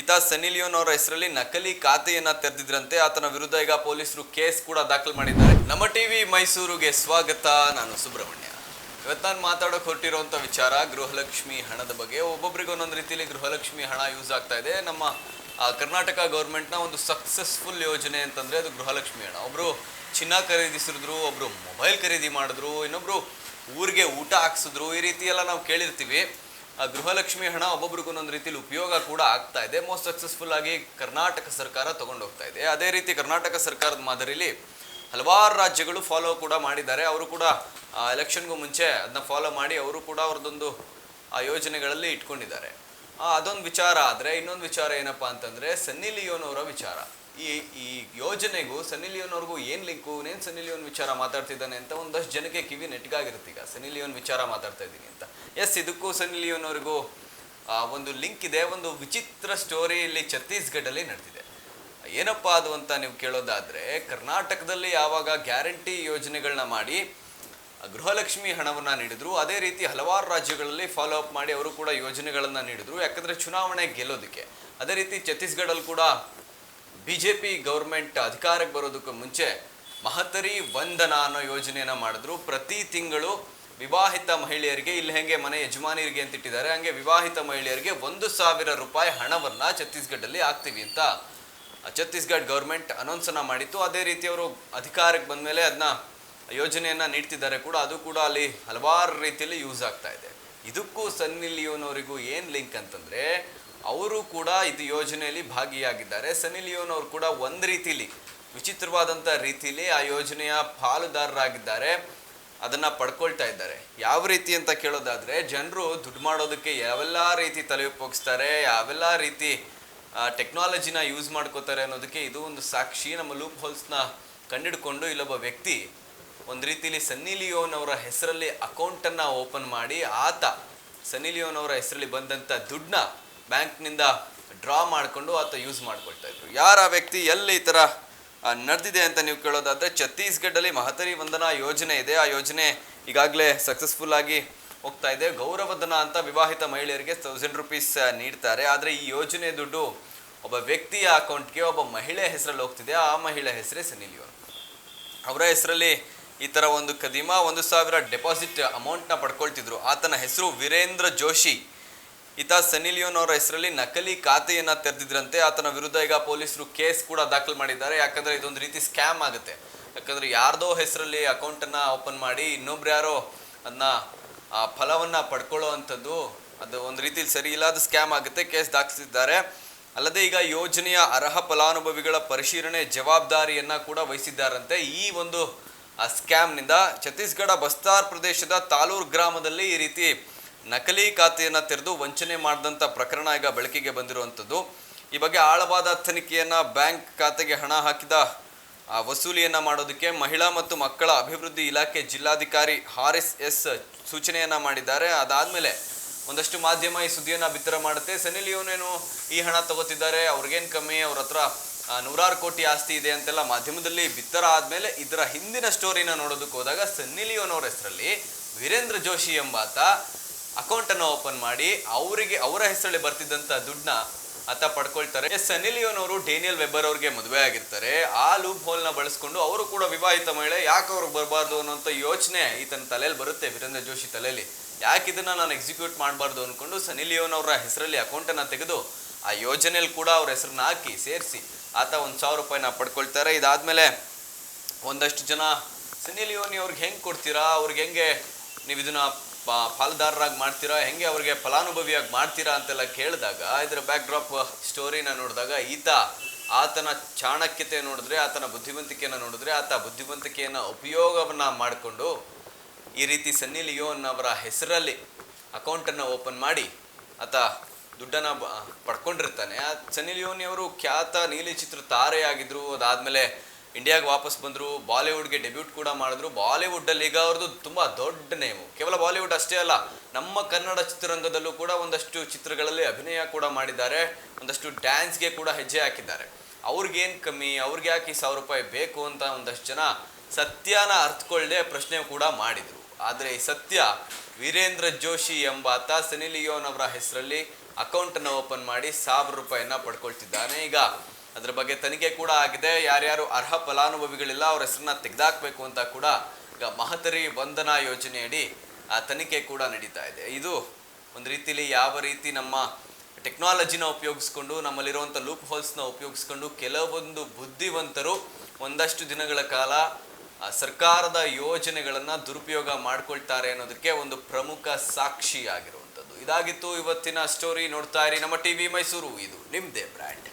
ಈತ ಸನ್ನಿ ಲಿಯೋನ್ ಅವರ ಹೆಸರಲ್ಲಿ ನಕಲಿ ಖಾತೆಯನ್ನ ತೆರೆದಿದ್ರಂತೆ. ಆತನ ವಿರುದ್ಧ ಈಗ ಪೊಲೀಸರು ಕೇಸ್ ಕೂಡ ದಾಖಲು ಮಾಡಿದ್ದಾರೆ. ನಮ್ಮ ಟಿವಿ ಮೈಸೂರಿಗೆ ಸ್ವಾಗತ. ನಾನು ಸುಬ್ರಹ್ಮಣ್ಯ. ಇವತ್ತು ನಾನು ಮಾತಾಡೋಕೆ ಹೊರಟಿರುವಂಥ ವಿಚಾರ, ಗೃಹಲಕ್ಷ್ಮಿ ಹಣದ ಬಗ್ಗೆ. ಒಬ್ಬೊಬ್ಬರಿಗೆ ಒಂದೊಂದು ರೀತಿಯಲ್ಲಿ ಗೃಹಲಕ್ಷ್ಮಿ ಹಣ ಯೂಸ್ ಆಗ್ತಾ ಇದೆ. ನಮ್ಮ ಕರ್ನಾಟಕ ಗೌರ್ಮೆಂಟ್ನ ಒಂದು ಸಕ್ಸಸ್ಫುಲ್ ಯೋಜನೆ ಅಂತಂದ್ರೆ ಅದು ಗೃಹಲಕ್ಷ್ಮಿ ಹಣ. ಒಬ್ರು ಚಿನ್ನ ಖರೀದಿಸಿದ್ರು ಒಬ್ರು ಮೊಬೈಲ್ ಖರೀದಿ ಮಾಡಿದ್ರು, ಇನ್ನೊಬ್ರು ಊರಿಗೆ ಊಟ ಹಾಕ್ಸಿದ್ರು, ಈ ರೀತಿ ಎಲ್ಲ ನಾವು ಕೇಳಿರ್ತೀವಿ. ಗೃಹಲಕ್ಷ್ಮಿ ಹಣ ಒಬ್ಬೊಬ್ರಿಗೂ ಒಂದೊಂದು ರೀತಿಯಲ್ಲಿ ಉಪಯೋಗ ಕೂಡ ಆಗ್ತಾ ಇದೆ. ಮೋಸ್ಟ್ ಸಕ್ಸಸ್ಫುಲ್ ಆಗಿ ಕರ್ನಾಟಕ ಸರ್ಕಾರ ತಗೊಂಡು ಹೋಗ್ತಾ ಇದೆ. ಅದೇ ರೀತಿ ಕರ್ನಾಟಕ ಸರ್ಕಾರದ ಮಾದರಿಲಿ ಹಲವಾರು ರಾಜ್ಯಗಳು ಫಾಲೋ ಕೂಡ ಮಾಡಿದ್ದಾರೆ. ಅವರು ಕೂಡ ಎಲೆಕ್ಷನ್ಗೂ ಮುಂಚೆ ಅದನ್ನ ಫಾಲೋ ಮಾಡಿ ಅವರು ಕೂಡ ಅವ್ರದ್ದೊಂದು, ಆ, ಯೋಜನೆಗಳಲ್ಲಿ ಇಟ್ಕೊಂಡಿದ್ದಾರೆ. ಅದೊಂದು ವಿಚಾರ ಆದರೆ ಇನ್ನೊಂದು ವಿಚಾರ ಏನಪ್ಪಾ ಅಂತಂದರೆ ಸನ್ನಿ ಲಿಯೋನ್ ಅವರ ವಿಚಾರ. ಈ ಈ ಯೋಜನೆಗೂ ಸನ್ನಿ ಲಿಯೋನ್ ಅವ್ರಿಗೂ ಏನ್ ಲಿಂಕು ಏನು ಸನ್ನಿ ಲಿಯೋನ್ ವಿಚಾರ ಮಾತಾಡ್ತಿದ್ದಾನೆ ಅಂತ ಒಂದಷ್ಟು ಜನಕ್ಕೆ ಕಿವಿ ನೆಟ್ಗಾಗಿರುತ್ತೆ ಈಗ. ಸನ್ನಿ ಲಿಯೋನ್ ವಿಚಾರ ಮಾತಾಡ್ತಾ ಇದ್ದೀನಿ ಅಂತ. ಎಸ್ ಇದಕ್ಕೂ ಸನ್ನಿ ಲಿಯೋನ್ ಅವ್ರಿಗೂ ಆ, ಒಂದು ಲಿಂಕ್ ಇದೆ. ಒಂದು ವಿಚಿತ್ರ ಸ್ಟೋರಿ ಇಲ್ಲಿ ಛತ್ತೀಸ್ಗಢಲ್ಲಿ ನಡೆದಿದೆ. ಏನಪ್ಪಾ ಅದು ಅಂತ ನೀವು ಕೇಳೋದಾದ್ರೆ ಕರ್ನಾಟಕದಲ್ಲಿ ಯಾವಾಗ ಗ್ಯಾರಂಟಿ ಯೋಜನೆಗಳನ್ನ ಮಾಡಿ ಗೃಹಲಕ್ಷ್ಮಿ ಹಣವನ್ನ ನೀಡಿದ್ರು ಅದೇ ರೀತಿ ಹಲವಾರು ರಾಜ್ಯಗಳಲ್ಲಿ ಫಾಲೋ ಅಪ್ ಮಾಡಿ ಅವರು ಕೂಡ ಯೋಜನೆಗಳನ್ನು ನೀಡಿದ್ರು. ಯಾಕಂದ್ರೆ ಚುನಾವಣೆ ಗೆಲ್ಲೋದಕ್ಕೆ. ಅದೇ ರೀತಿ ಛತ್ತೀಸ್ಗಢಲ್ಲಿ ಕೂಡ ಬಿಜೆಪಿ ಗೌರ್ಮೆಂಟ್ ಅಧಿಕಾರಕ್ಕೆ ಬರೋದಕ್ಕೂ ಮುಂಚೆ ಮಹತರಿ ವಂದನ ಅನ್ನೋ ಯೋಜನೆಯನ್ನು ಮಾಡಿದ್ರು. ಪ್ರತಿ ತಿಂಗಳು ವಿವಾಹಿತ ಮಹಿಳೆಯರಿಗೆ, ಇಲ್ಲಿ ಹೆಂಗೆ ಮನೆ ಯಜಮಾನಿಯರಿಗೆ ಅಂತ ಇಟ್ಟಿದ್ದಾರೆ, ಹಂಗೆ ವಿವಾಹಿತ ಮಹಿಳೆಯರಿಗೆ ಒಂದು ಸಾವಿರ ರೂಪಾಯಿ ಹಣವನ್ನ ಛತ್ತೀಸ್ಗಢಲ್ಲಿ ಹಾಕ್ತೀವಿ ಅಂತ ಛತ್ತೀಸ್ಗಢ ಗೌರ್ಮೆಂಟ್ ಅನೌನ್ಸ್ ಅನ್ನ ಮಾಡಿತ್ತು. ಅದೇ ರೀತಿ ಅವರು ಅಧಿಕಾರಕ್ಕೆ ಬಂದ್ಮೇಲೆ ಅದನ್ನ ಯೋಜನೆಯನ್ನ ನೀಡ್ತಿದ್ದಾರೆ ಕೂಡ. ಅದು ಕೂಡ ಅಲ್ಲಿ ಹಲವಾರು ರೀತಿಯಲ್ಲಿ ಯೂಸ್ ಆಗ್ತಾ ಇದೆ. ಇದಕ್ಕೂ ಸನ್ನಿ ಲಿಯೋನವರಿಗೂ ಏನ್ ಲಿಂಕ್ ಅಂತಂದ್ರೆ ಅವರು ಕೂಡ ಇದು ಯೋಜನೆಯಲ್ಲಿ ಭಾಗಿಯಾಗಿದ್ದಾರೆ. ಸನ್ನಿ ಲಿಯೋನ್ ಅವರು ಕೂಡ ಒಂದು ರೀತಿಲಿ ವಿಚಿತ್ರವಾದಂಥ ರೀತಿಲಿ ಆ ಯೋಜನೆಯ ಪಾಲುದಾರರಾಗಿದ್ದಾರೆ. ಅದನ್ನ ಪಡ್ಕೊಳ್ತಾ ಇದ್ದಾರೆ. ಯಾವ ರೀತಿ ಅಂತ ಕೇಳೋದಾದ್ರೆ, ಜನರು ದುಡ್ಡು ಮಾಡೋದಕ್ಕೆ ಯಾವೆಲ್ಲ ರೀತಿ ತಲೆ ಉಪಯೋಗಿಸ್ತಾರೆ, ಯಾವೆಲ್ಲ ರೀತಿ ಟೆಕ್ನಾಲಜಿನ ಯೂಸ್ ಮಾಡ್ಕೋತಾರೆ ಅನ್ನೋದಕ್ಕೆ ಇದು ಒಂದು ಸಾಕ್ಷಿ. ನಮ್ಮ ಲೂಪ್ ಹೋಲ್ಸ್ನ ಕಂಡಿಡ್ಕೊಂಡು ಇಲ್ಲೊಬ್ಬ ವ್ಯಕ್ತಿ ಒಂದು ರೀತಿಲಿ ಸನ್ನಿ ಲಿಯೋನ್ ಅವರ ಹೆಸರಲ್ಲಿ ಅಕೌಂಟನ್ನು ಓಪನ್ ಮಾಡಿ ಆತ ಸನ್ನಿ ಲಿಯೋನ್ ಅವರ ಹೆಸರಲ್ಲಿ ಬಂದಂಥ ದುಡ್ಡನ್ನ ಬ್ಯಾಂಕ್ನಿಂದ ಡ್ರಾ ಮಾಡಿಕೊಂಡು ಆತ ಯೂಸ್ ಮಾಡ್ಕೊಳ್ತಾ ಇದ್ರು. ಯಾರ ಆ ವ್ಯಕ್ತಿ, ಎಲ್ಲಿ ಈ ಥರ ನಡೆದಿದೆ ಅಂತ ನೀವು ಕೇಳೋದಾದರೆ ಛತ್ತೀಸ್ಗಢಲ್ಲಿ ಮಹತರಿ ವಂದನಾ ಯೋಜನೆ ಇದೆ. ಆ ಯೋಜನೆ ಈಗಾಗಲೇ ಸಕ್ಸಸ್ಫುಲ್ ಆಗಿ ಹೋಗ್ತಾ ಇದೆ. ಗೌರವಧನ ಅಂತ ವಿವಾಹಿತ ಮಹಿಳೆಯರಿಗೆ ತೌಸಂಡ್ ರುಪೀಸ್ ನೀಡ್ತಾರೆ. ಆದರೆ ಈ ಯೋಜನೆ ದುಡ್ಡು ಒಬ್ಬ ವ್ಯಕ್ತಿಯ ಅಕೌಂಟ್ಗೆ ಒಬ್ಬ ಮಹಿಳೆ ಹೆಸರಲ್ಲಿ ಹೋಗ್ತಿದೆ. ಆ ಮಹಿಳೆ ಹೆಸರೇ ಸನಿಲ್ ಲಿಯೋನ್ ಅವರ ಹೆಸರಲ್ಲಿ ಈ ಥರ ಒಂದು ಕದಿಮಾ ಒಂದು ಸಾವಿರ ಡೆಪಾಸಿಟ್ ಅಮೌಂಟ್ನ ಪಡ್ಕೊಳ್ತಿದ್ರು. ಆತನ ಹೆಸರು ವೀರೇಂದ್ರ ಜೋಶಿ. ಈತ ಸನ್ನಿ ಲಿಯೋನ್ ಅವರ ಹೆಸರಲ್ಲಿ ನಕಲಿ ಖಾತೆಯನ್ನು ತೆರೆದಿದ್ರಂತೆ. ಆತನ ವಿರುದ್ಧ ಈಗ ಪೊಲೀಸರು ಕೇಸ್ ಕೂಡ ದಾಖಲು ಮಾಡಿದ್ದಾರೆ. ಯಾಕಂದ್ರೆ ಇದೊಂದು ರೀತಿ ಸ್ಕ್ಯಾಮ್ ಆಗುತ್ತೆ. ಯಾಕಂದ್ರೆ ಯಾರ್ದೋ ಹೆಸರಲ್ಲಿ ಅಕೌಂಟನ್ನು ಓಪನ್ ಮಾಡಿ ಇನ್ನೊಬ್ರು ಯಾರೋ ಅದನ್ನ ಆ ಫಲವನ್ನ ಪಡ್ಕೊಳ್ಳೋ ಅಂಥದ್ದು ಅದು ಒಂದು ರೀತಿಲಿ ಸರಿ ಇಲ್ಲ ಸ್ಕ್ಯಾಮ್ ಆಗುತ್ತೆ, ಕೇಸ್ ದಾಖಲಿಸಿದ್ದಾರೆ. ಅಲ್ಲದೆ ಈಗ ಯೋಜನೆಯ ಅರ್ಹ ಫಲಾನುಭವಿಗಳ ಪರಿಶೀಲನೆ ಜವಾಬ್ದಾರಿಯನ್ನು ಕೂಡ ವಹಿಸಿದ್ದಾರಂತೆ ಈ ಒಂದು ಸ್ಕ್ಯಾಮ್ನಿಂದ. ಛತ್ತೀಸ್ಗಢ ಬಸ್ತಾರ್ ಪ್ರದೇಶದ ತಾಲೂರು ಗ್ರಾಮದಲ್ಲಿ ಈ ರೀತಿ ನಕಲಿ ಖಾತೆಯನ್ನು ತೆರೆದು ವಂಚನೆ ಮಾಡಿದಂಥ ಪ್ರಕರಣ ಈಗ ಬೆಳಕಿಗೆ ಬಂದಿರುವಂಥದ್ದು. ಈ ಬಗ್ಗೆ ಆಳವಾದ ತನಿಖೆಯನ್ನು ಬ್ಯಾಂಕ್ ಖಾತೆಗೆ ಹಣ ಹಾಕಿದ ವಸೂಲಿಯನ್ನು ಮಾಡೋದಕ್ಕೆ ಮಹಿಳಾ ಮತ್ತು ಮಕ್ಕಳ ಅಭಿವೃದ್ಧಿ ಇಲಾಖೆ ಜಿಲ್ಲಾಧಿಕಾರಿ ಹಾರಿಸ್ ಎಸ್ ಸೂಚನೆಯನ್ನು ಮಾಡಿದ್ದಾರೆ. ಅದಾದಮೇಲೆ ಒಂದಷ್ಟು ಮಾಧ್ಯಮ ಈ ಸುದ್ದಿಯನ್ನು ಬಿತ್ತರ ಮಾಡುತ್ತೆ. ಸನ್ನಿ ಲಿಯೋನೇನು ಈ ಹಣ ತಗೋತಿದ್ದಾರೆ, ಅವ್ರಿಗೇನು ಕಮ್ಮಿ, ಅವ್ರ ಹತ್ರ ನೂರಾರು ಕೋಟಿ ಆಸ್ತಿ ಇದೆ ಅಂತೆಲ್ಲ ಮಾಧ್ಯಮದಲ್ಲಿ ಬಿತ್ತರ ಆದಮೇಲೆ ಇದರ ಹಿಂದಿನ ಸ್ಟೋರಿನ ನೋಡೋದಕ್ಕೆ ಹೋದಾಗ ಸನ್ನಿ ಲಿಯೋನ್ ಹೆಸರಲ್ಲಿ ವೀರೇಂದ್ರ ಜೋಶಿ ಎಂಬಾತ ಅಕೌಂಟ್ ಅನ್ನು ಓಪನ್ ಮಾಡಿ ಅವರಿಗೆ ಅವರ ಹೆಸರಲ್ಲಿ ಬರ್ತಿದ್ದಂಥ ದುಡ್ಡನ್ನ ಆತ ಪಡ್ಕೊಳ್ತಾರೆ. ಎಸ್ ಸನ್ನಿ ಅವರು ಡೇನಿಯಲ್ ವೆಬರ್ ಅವ್ರಿಗೆ ಮದುವೆ ಆಗಿರ್ತಾರೆ. ಆ ಲೂಪ್ ಹೋಲ್ನ ಬಳಸ್ಕೊಂಡು ಅವರು ಕೂಡ ವಿವಾಹಿತ ಮಹಿಳೆ, ಯಾಕೆ ಅವ್ರಿಗೆ ಬರಬಾರ್ದು ಅನ್ನೋಂಥ ಯೋಚನೆ ಈತನ ತಲೆಯಲ್ಲಿ ಬರುತ್ತೆ ವೀರೇಂದ್ರ ಜೋಶಿ ತಲೆಯಲ್ಲಿ. ಯಾಕೆ ಇದನ್ನ ನಾನು ಎಕ್ಸಿಕ್ಯೂಟ್ ಮಾಡಬಾರ್ದು ಅನ್ಕೊಂಡು ಸನ್ನಿ ಅವರ ಹೆಸರಲ್ಲಿ ಅಕೌಂಟನ್ನು ತೆಗೆದು ಆ ಯೋಜನೆಯಲ್ಲಿ ಕೂಡ ಅವ್ರ ಹೆಸರನ್ನ ಹಾಕಿ, ಸೇರಿಸಿ ಆತ ಒಂದು ಸಾವಿರ ರೂಪಾಯಿನ ಪಡ್ಕೊಳ್ತಾರೆ. ಇದಾದಮೇಲೆ ಒಂದಷ್ಟು ಜನ ಸನ್ನಿ ಲಿಯೋನಿ ಅವ್ರಿಗೆ ಹೆಂಗೆ ಕೊಡ್ತೀರಾ? ಅವ್ರಿಗೆ ಹೆಂಗೆ ನೀವು ಇದನ್ನ ಪಾ- ಪಾಲುದಾರರಾಗಿ ಮಾಡ್ತೀರಾ? ಹೆಂಗೆ ಅವ್ರಿಗೆ ಫಲಾನುಭವಿಯಾಗಿ ಮಾಡ್ತೀರಾ ಅಂತೆಲ್ಲ ಕೇಳಿದಾಗ, ಇದರ ಬ್ಯಾಕ್ ಡ್ರಾಪ್ ಸ್ಟೋರಿನ ನೋಡಿದಾಗ ಈತ ಆತನ ಚಾಣಕ್ಯತೆ ನೋಡಿದ್ರೆ, ಆತನ ಬುದ್ಧಿವಂತಿಕೆಯನ್ನು ನೋಡಿದ್ರೆ, ಆತ ಬುದ್ಧಿವಂತಿಕೆಯನ್ನು ಉಪಯೋಗವನ್ನು ಮಾಡಿಕೊಂಡು ಈ ರೀತಿ ಸನ್ನಿ ಲಿಯೋನ್ ಅವರ ಹೆಸರಲ್ಲಿ ಅಕೌಂಟನ್ನು ಓಪನ್ ಮಾಡಿ, ಆತ ದುಡ್ಡನ್ನು ಪಡ್ಕೊಂಡಿರ್ತಾನೆ. ಆ ಸನ್ನಿ ಲಿಯೋನಿಯವರು ಖ್ಯಾತ ನೀಲಿ ಚಿತ್ರ ತಾರೆಯಾಗಿದ್ರು. ಅದಾದಮೇಲೆ ಇಂಡಿಯಾಗೆ ವಾಪಸ್ ಬಂದರು, ಬಾಲಿವುಡ್ಗೆ ಡೆಬ್ಯೂಟ್ ಕೂಡ ಮಾಡಿದ್ರು. ಬಾಲಿವುಡ್ಡಲ್ಲಿ ಈಗ ಅವ್ರದ್ದು ತುಂಬ ದೊಡ್ಡ ನೇಮು. ಕೇವಲ ಬಾಲಿವುಡ್ ಅಷ್ಟೇ ಅಲ್ಲ, ನಮ್ಮ ಕನ್ನಡ ಚಿತ್ರರಂಗದಲ್ಲೂ ಕೂಡ ಒಂದಷ್ಟು ಚಿತ್ರಗಳಲ್ಲಿ ಅಭಿನಯ ಕೂಡ ಮಾಡಿದ್ದಾರೆ. ಒಂದಷ್ಟು ಡ್ಯಾನ್ಸ್ಗೆ ಕೂಡ ಹೆಜ್ಜೆ ಹಾಕಿದ್ದಾರೆ. ಅವ್ರಿಗೇನು ಕಮ್ಮಿ, ಅವ್ರಿಗೆ ಯಾಕೆ ಈ ಸಾವಿರ ರೂಪಾಯಿ ಬೇಕು ಅಂತ ಒಂದಷ್ಟು ಜನ ಸತ್ಯನ ಅರ್ಥಕೊಳ್ಳದೆ ಪ್ರಶ್ನೆ ಕೂಡ ಮಾಡಿದರು. ಆದರೆ ಈ ಸತ್ಯ, ವೀರೇಂದ್ರ ಜೋಶಿ ಎಂಬಾತ ಸನಿ ಲಿಯೋನ್ ಅವರ ಹೆಸರಲ್ಲಿ ಅಕೌಂಟನ್ನು ಓಪನ್ ಮಾಡಿ ಸಾವಿರ ರೂಪಾಯಿಯನ್ನು ಪಡ್ಕೊಳ್ತಿದ್ದಾನೆ. ಈಗ ಅದ್ರ ಬಗ್ಗೆ ತನಿಖೆ ಕೂಡ ಆಗಿದೆ. ಯಾರ್ಯಾರು ಅರ್ಹ ಫಲಾನುಭವಿಗಳಿಲ್ಲ ಅವ್ರ ಹೆಸರನ್ನ ತೆಗೆದಾಕಬೇಕು ಅಂತ ಕೂಡ ಈಗ ಮಹತರಿ ವಂದನಾ ಯೋಜನೆಯಡಿ ಆ ತನಿಖೆ ಕೂಡ ನಡೀತಾ ಇದೆ. ಇದು ಒಂದು ರೀತಿಲಿ ಯಾವ ರೀತಿ ನಮ್ಮ ಟೆಕ್ನಾಲಜಿನ ಉಪಯೋಗಿಸ್ಕೊಂಡು ನಮ್ಮಲ್ಲಿರುವಂಥ ಲೂಪ್ ಹೋಲ್ಸ್ನ ಉಪಯೋಗಿಸ್ಕೊಂಡು ಕೆಲವೊಂದು ಬುದ್ಧಿವಂತರು ಒಂದಷ್ಟು ದಿನಗಳ ಕಾಲ ಸರ್ಕಾರದ ಯೋಜನೆಗಳನ್ನು ದುರುಪಯೋಗ ಮಾಡ್ಕೊಳ್ತಾರೆ ಅನ್ನೋದಕ್ಕೆ ಒಂದು ಪ್ರಮುಖ ಸಾಕ್ಷಿಯಾಗಿರುವಂಥದ್ದು ಇದಾಗಿತ್ತು ಇವತ್ತಿನ ಸ್ಟೋರಿ ನೋಡ್ತಾ ಇರಿ. ನಮ್ಮ ಟಿವಿ ಮೈಸೂರು ಇದು ನಿಮ್ಮದೇ ಬ್ರ್ಯಾಂಡ್.